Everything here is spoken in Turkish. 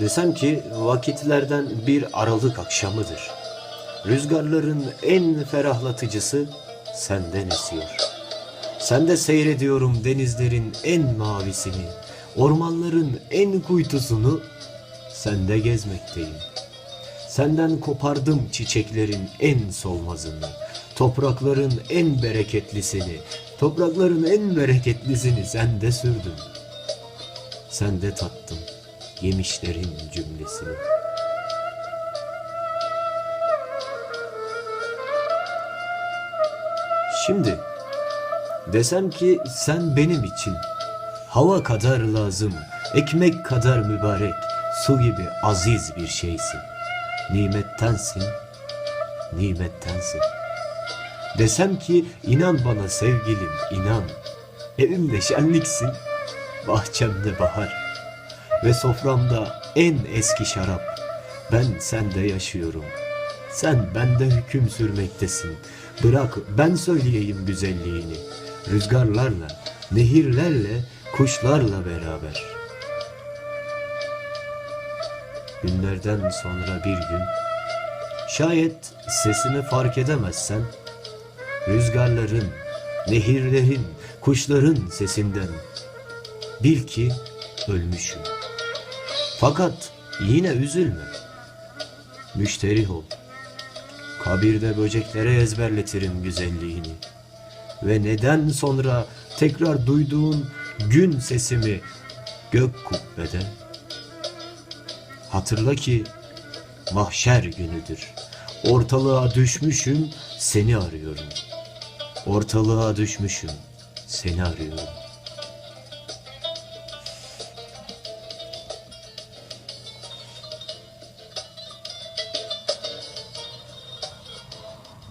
Desem ki vakitlerden bir aralık akşamıdır. Rüzgarların en ferahlatıcısı senden esiyor. Sende seyrediyorum denizlerin en mavisini, ormanların en kuytusunu sende gezmekteyim. Senden kopardım çiçeklerin en solmazını, toprakların en bereketlisini, toprakların en bereketlisini sende sürdüm. Sende tattım yemişlerin cümlesini. Şimdi desem ki sen benim için hava kadar lazım, ekmek kadar mübarek, su gibi aziz bir şeysin. Nimettensin, nimettensin. Desem ki inan bana sevgilim, inan. Evimde şenliksin, bahçemde bahar ve soframda en eski şarap. Ben sende yaşıyorum. Sen bende hüküm sürmektesin. Bırak ben söyleyeyim güzelliğini. Rüzgarlarla, nehirlerle, kuşlarla beraber. Günlerden sonra bir gün şayet sesini fark edemezsen rüzgarların, nehirlerin, kuşların sesinden bil ki ölmüşüm. Fakat yine üzülme. Müşterih ol. Kabirde böceklere ezberletirim güzelliğini. Ve neden sonra tekrar duyduğun gün sesimi gök kubbede? Hatırla ki mahşer günüdür. Ortalığa düşmüşüm, seni arıyorum. Ortalığa düşmüşüm, seni arıyorum.